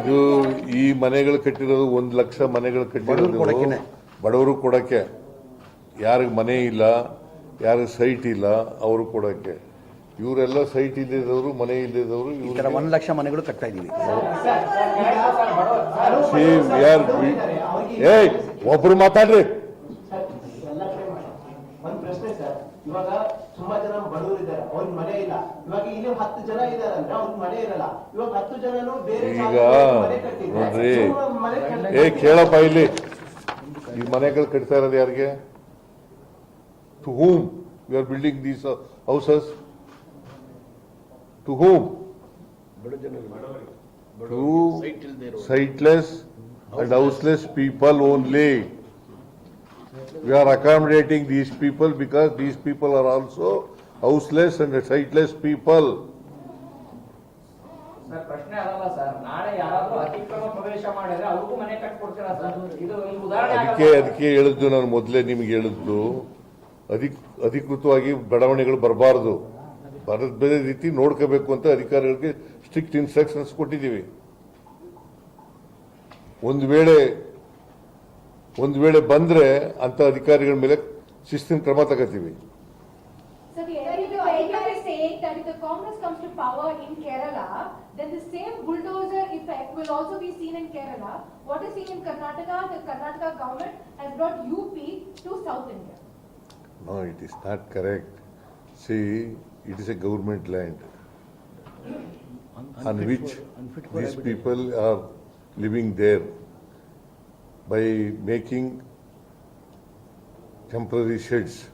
ಇದು ಈ ಮನೆಗಳು ಕಟ್ಟಿರೋದು ಒಂದು ಲಕ್ಷ ಮನೆಗಳು. ಕಟ್ಟಿರೋದು. ಬಡವರು ಕೊಡಕ್ಕೆ. ಯಾರಿಗೆ ಮನೆ ಇಲ್ಲ ಯಾರಿಗೆ ಸೈಟ್ ಇಲ್ಲ ಅವರು ಕೊಡಕ್ಕೆ. ಇವರೆಲ್ಲ ಸೈಟ್ ಇಲ್ಲದವರು ಮನೆ ಇಲ್ಲದವರು ತರ ಒಂದ್ ಲಕ್ಷ ಮನೆಗಳು ಕಟ್ತಾ ಇದೀವಿ ಯಾರು ಏಯ್ ಒಬ್ರು ಮಾತಾಡ್ರಿ. ಒಂದ್ ಪ್ರಶ್ನೆ ಸರ್. ಇವಾಗ ತುಂಬಾ ಜನ ಬಡವರು ಇದ್ದಾರೆ ಅವ್ರಿಗೆ ಮನೆ ಇಲ್ಲ. ಇವಾಗ ಇಲ್ಲಿ ಹತ್ತು ಜನ ಇದ್ದಾರೆ ಅಂದ್ರೆ ಅವ್ರಿಗೆ ಮನೆ ಇರಲ್ಲ. ಇವಾಗ ಹತ್ತು ಜನನು ಬೇರೆ ಈಗ ಮನೆ ಕಟ್ಟಿದ್ರೆ ನೋಡ್ರಿ. ಏ ಕೇಳಪ್ಪ ಇಲ್ಲಿ. ಈ ಮನೆಗಳು ಕಟ್ತಾ ಇರೋದು ಯಾರಿಗೆ? To whom you are building these houses to whom to sightless and houseless people only we are accommodating these people because these people are also houseless and sightless people. Sir ಪ್ರಶ್ನೆ ಅದಲ್ಲ ಸರ್. ನಾಳೆ ಯಾರಾದ್ರೂ ಅತಿಕ್ರಮ ಪ್ರವೇಶ ಮಾಡಿದ್ರೆ ಅವ್ರಿಗೂ ಮನೆ ಕಟ್ಕೊಡ್ತೀರಾ sir? ಇದು ಒಂದು ಉದಾಹರಣೆ ಅದಕ್ಕೆ ಆಗಲ್ಲ. ಅದಕ್ಕೆ ಹೇಳಿದ್ದು ನಾನು ಮೊದಲೇ ನಿಮಗೆ ಹೇಳಿದ್ದು. ಅಧಿಕ್ ಅಧಿಕೃತವಾಗಿ ಬೆಳವಣಿಗೆಗಳು ಬರಬಾರದು. ಬರದ ಬೇರೆ ರೀತಿ ನೋಡ್ಕೋಬೇಕು ಅಂತ ಅಧಿಕಾರಿಗಳಿಗೆ ಸ್ಟ್ರಿಕ್ಟ್ ಇನ್ಸ್ಟ್ರಕ್ಷನ್ಸ್ ಕೊಟ್ಟಿದ್ದೀವಿ. ಒಂದು ವೇಳೆ ಒಂದು ವೇಳೆ ಬಂದ್ರೆ ಅಂತ ಅಧಿಕಾರಿಗಳ ಮೇಲೆ ಶಿಸ್ತಿನ ಕ್ರಮ ತಗೋತೀವಿ So the NDP idea is saying that if the Congress comes to power in Kerala, then the same bulldozer effect will also be seen in Kerala. What is seen in Karnataka, the Karnataka government has brought UP to South India. No, it is not correct. See, it is a government land on which these people are living there By making temporary sheds.